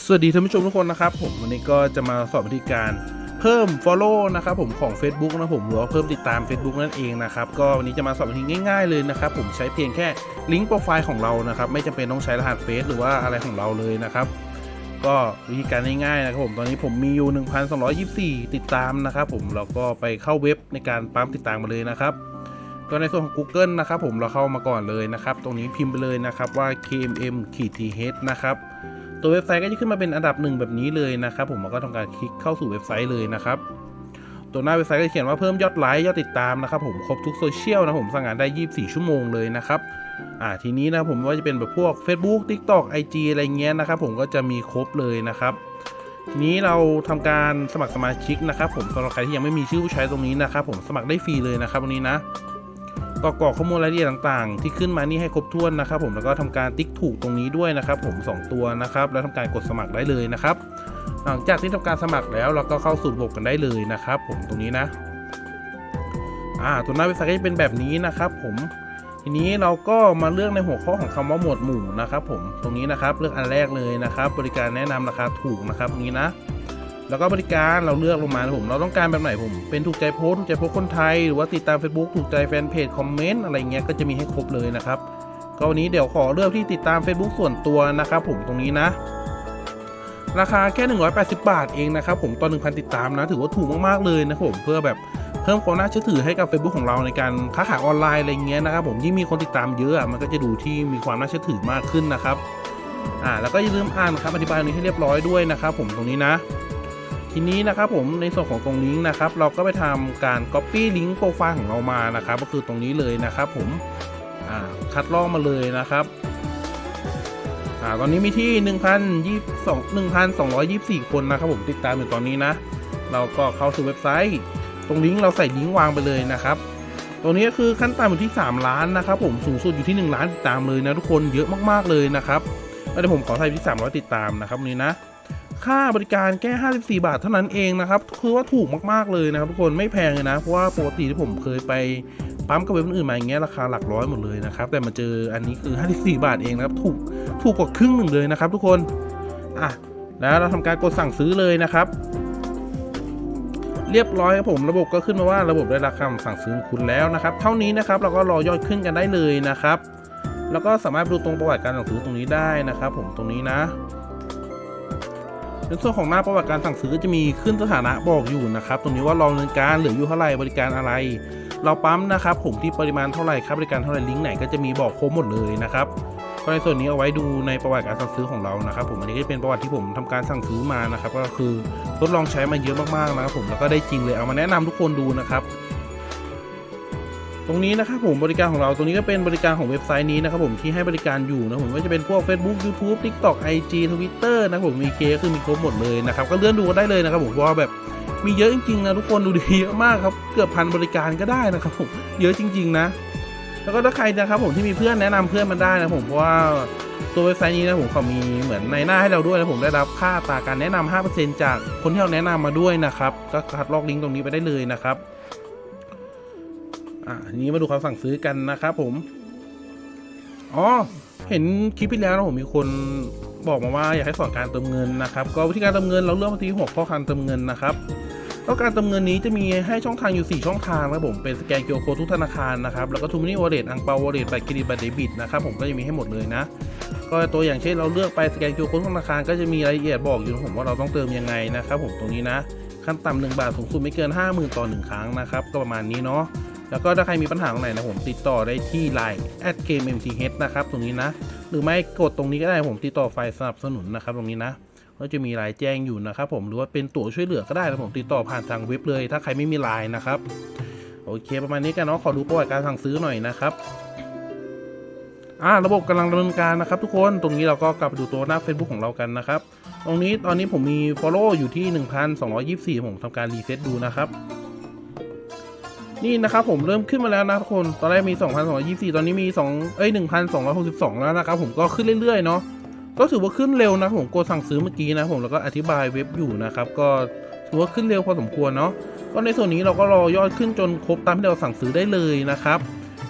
สวัสดีท่านผู้ชมทุกคนนะครับผมวันนี้ก็จะมาสอนวิธีการเพิ่ม Follow นะครับผมของ Facebook นะผมหรือว่าเพิ่มติดตาม Facebook นั่นเองนะครับก็วันนี้จะมาสอนวิธีง่ายๆเลยนะครับผมใช้เพียงแค่ลิงก์โปรไฟล์ของเรานะครับไม่จำเป็นต้องใช้รหัสเฟซหรือว่าอะไรของเราเลยนะครับก็วิธีการง่ายๆนะครับผมตอนนี้ผมมีอยู่ 1,224 ติดตามนะครับผมเราก็ไปเข้าเว็บในการปั๊มติดตามมาเลยนะครับก็ในส่วนของ Google นะครับผมเราเข้ามาก่อนเลยนะครับ ตรงนี้พิมพ์ไปเลยนะครับว่า kmm th นะครับ ตัวเว็บไซต์ก็จะขึ้นมาเป็นอันดับหนึ่งแบบนี้เลยนะครับผมเราก็ทำการคลิกเข้าสู่เว็บไซต์เลยนะครับตัวหน้าเว็บไซต์ก็จะเขียนว่าเพิ่มยอดไลค์ยอดติดตามนะครับผมครบทุกโซเชียลนะผมสั่งงานได้ 24 ชั่วโมงเลยนะครับอ่าทีนี้นะผมว่าจะเป็นแบบพวก Facebook TikTok IG อะไรเงี้ยนะครับผมก็จะมีครบเลยนะครับทีนี้เราทำการสมัครสมาชิกนะครับผมสำหรับใครที่ยังไม่มีชื่อผู้ใช้ตรงนี้นะครับผมสมัครได้ฟรีเลยนะครับวันนี้นะ ก็กรอกข้อมูลรายละเอียดต่างๆ ที่ขึ้นมานี่ให้ครบถ้วนนะครับ ผมแล้วก็ทำการติ๊กถูกตรงนี้ด้วยนะครับ ผม 2 ตัวนะครับ แล้วทำการกดสมัครได้เลยนะครับ หลังจากที่ทำการสมัครแล้วเราก็เข้าสู่ระบบกันได้เลยนะครับ ผมตรงนี้นะอ่าตัวหน้าเว็บไซต์ก็จะเป็นแบบนี้นะครับ ผมทีนี้เราก็มาเลือกในหัวข้อของคำว่าหมวดหมู่นะครับ ผมตรงนี้นะครับเลือกอันแรกเลยนะครับ บริการแนะนำราคาถูกนะครับตรงนี้นะ แล้วก็บริการเราเลือกลงมานะผมเราต้องการแบบไหนผม เป็นถูกใจโพสถูกใจโพสคนไทย หรือว่าติดตาม Facebook ถูกใจแฟนเพจคอมเมนต์อะไรเงี้ยก็จะมีให้ครบเลยนะครับก็วันนี้เดี๋ยวขอเลือกที่ติดตาม Facebook ส่วนตัวนะครับผมตรงนี้นะ ราคาแค่ 180 บาทเองนะครับผมต่อ1,000 ติดตามนะ ถือว่าถูกมากๆเลยนะครับผมเพื่อแบบเพิ่มความน่าเชื่อถือให้กับ Facebook ของเราในการค้าขายออนไลน์อะไรเงี้ยนะครับผมยิ่งมีคนติดตามเยอะมันก็จะดูที่มีความน่าเชื่อถือมากขึ้นนะครับอ่าแล้วก็อย่าลืมอ่านครับอธิบายนี้ให้เรียบร้อยด้วยนะครับผมตรงนี้นะ ทีนี้นะครับผมในส่วนของตรงลิงก์นะครับ เราก็ไปทำการ Copy ลิงก์โปรไฟล์ของเรามานะครับ ก็คือตรงนี้เลยนะครับ ผมคัดลอกมาเลยนะครับอตอนนี้มีที่1,022 1,224 คนนะครับ ผมติดตามอยู่ตอนนี้นะ เราก็เข้าสู่เว็บไซต์ ตรงลิงก์เราใส่ลิงก์วางไปเลยนะครับตรงนี้ก็คือขั้นต่ำอยู่ที่ 3 ล้านนะครับ ผมสูงสุดอยู่ที่ 1 ล้านติดตามเลยนะทุกคนเยอะมากๆเลยนะครับแล้วเดี๋ยวผมขอใส่ที่ 300 ติดตามนะครับวันนี้นะ ค่าบริการแค่ 54 บาทเท่านั้นเองนะครับคือว่าถูกมากๆเลยนะครับทุกคนไม่แพงเลยนะ เพราะว่าปกติที่ผมเคยไปปั๊มกับเว็บอื่นมาอย่างเงี้ยราคาหลักร้อยหมดเลยนะครับแต่มาเจออันนี้คือ 54 บาทเองนะครับถูกถูกกว่าครึ่งหนึ่งเลยนะครับ ทุกคนอะแล้วเราทำการกดสั่งซื้อเลยนะครับ เรียบร้อยครับผมระบบก็ขึ้นมาว่าระบบได้รับคำสั่งซื้อของคุณแล้วนะครับ เท่านี้นะครับเราก็รอยอดขึ้นกันได้เลยนะครับ แล้วก็สามารถดูตรงประวัติการสั่งซื้อตรงนี้ได้นะครับ ผมตรงนี้นะ ในส่วนของหน้าประวัติการสั่งซื้อก็จะมีขึ้นสถานะบอกอยู่นะครับ ตรงนี้ว่าเราดำเนินการเหลืออยู่เท่าไหร่บริการอะไร เราปั๊มนะครับ ผมที่ปริมาณเท่าไหร่ครับบริการเท่าไหร่ลิงก์ไหนก็จะมีบอกครบหมดเลยนะครับก็ในส่วนนี้เอาไว้ดูในประวัติการสั่งซื้อของเรานะครับ ผมอันนี้ก็เป็นประวัติที่ผมทำการสั่งซื้อมานะครับ ก็คือทดลองใช้มาเยอะมากๆนะครับ ผมแล้วก็ได้จริงเลยเอามาแนะนำทุกคนดูนะครับ รงนี้นะครับผมบริการของเราตรงนี้ก็เป็นบริการของเว็บไซต์นี้นะครับผมที่ให้บริการอยู่นะผมก็จะเป็นพวก Facebook YouTube TikTok IG Twitter นะครับผมมีเคคือมีครบหมดเลยนะครับก็เลื่อนดูกันได้เลยนะครับผมเพราะว่าแบบมีเยอะจริงๆนะทุกคนดูดีเยอะมากครับเกือบพันบริการก็ได้นะครับผมเยอะจริง ๆ นะ แล้วก็ถ้าใครนะครับผมที่มีเพื่อนแนะนำเพื่อนมันได้นะผมเพราะว่าตัวเว็บไซต์นี้นะผมเขามีเหมือนในหน้าให้เราด้วยนะผมได้รับค่าตาการแนะนำ5%จากคนที่เราแนะนำมาด้วยนะครับก็คัดลอกลิงก์ตรงนี้ไปได้เลยนะครับ อ่านี้มาดูคำสั่งซื้อกันนะครับผม อ๋อ เห็นคลิปที่แล้วนะผมมีคนบอกมาว่าอยากให้สอนการเติมเงินนะครับ ก็วิธีการเติมเงินเราเลือกมาที่หัวข้อการเติมเงินนะครับแล้วการเติมเงินนี้จะมีให้ช่องทางอยู่ 4 ช่องทางนะครับผมเป็นสแกนเกียวโคทุกธนาคารนะครับแล้วก็ทูมินิวอลเล็ตอังเปาวอลเล็ตบัตรเครดิตบัตรเดบิตนะครับผมก็จะมีให้หมดเลยนะ ก็ตัวอย่างเช่นเราเลือกไปสแกนเกียวโคทุกธนาคารก็จะมีรายละเอียดบอกอยู่นะผมว่าเราต้องเติมยังไงนะครับผมตรงนี้นะ ขั้นต่ำหนึ่งบาทสูงสุดไม่เกิน 50,000 ต่อ 1 ครั้งนะครับก็ประมาณนี้เนาะ แล้วก็ถ้าใครมีปัญหาตรงไหนนะผมติดต่อได้ที่ Line game mth นะครับตรงนี้นะ หรือไม่กดตรงนี้ก็ได้ผมติดต่อไฟล์สนับสนุนนะครับตรงนี้นะก็จะมีรายแจ้งอยู่นะครับผมหรือว่าเป็นตั๋วช่วยเหลือก็ได้นะผมติดต่อผ่านทางเว็บเลย ถ้าใครไม่มีไลน์นะครับโอเคประมาณนี้กันเนาะขอดูประวัติการสั่งซื้อหน่อยนะครับอ่าระบบกำลังดำเนินการนะครับทุกคนตรงนี้เราก็กลับไปดูตัวหน้า Facebook ของเรากันนะครับตรงนี้ตอนนี้ผมมี Follow อยู่ที่ 1,224 ผมทำการรีเซ็ตดูนะครับ นี่นะครับผมเริ่มขึ้นมาแล้วนะทุกคน ตอนแรกมี 2,224 ตอนนี้มี 2 เอ้ย 1,262 แล้วนะครับผมก็ขึ้นเรื่อยๆเนาะ ก็ถือว่าขึ้นเร็วนะผมกดสั่งซื้อเมื่อกี้นะผมแล้วก็อธิบายเว็บอยู่นะครับ ก็ถือว่าขึ้นเร็วพอสมควรเนาะ ก็ในส่วนนี้เราก็รอยอดขึ้นจนครบตามที่เราสั่งซื้อได้เลยนะครับ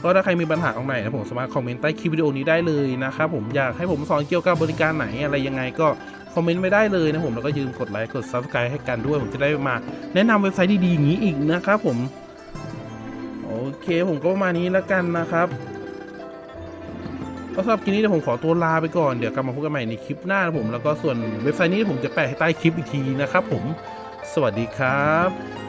ก็ถ้าใครมีปัญหาตรงไหนนะผมสามารถคอมเมนต์ใต้คลิปวิดีโอนี้ได้เลยนะครับผมอยากให้ผมสอนเกี่ยวกับบริการไหนอะไรยังไงก็คอมเมนต์ไว้ได้เลยนะผมแล้วก็ยืมกดไลค์กด subscribe ให้กันด้วยผมจะได้มา แนะนำเว็บไซต์ดีๆอย่างนี้อีกนะครับผม เคผมก็ประมาณนี้แล้วกันนะครับก็สำหรับคลิปนี้เดี๋ยวผมขอตัวลาไปก่อนเดี๋ยวกลับมาพบกันใหม่ในคลิปหน้านะผมแล้วก็ส่วนเว็บไซต์นี้ผมจะแปะให้ใต้คลิปอีกทีนะครับผม สวัสดีครับ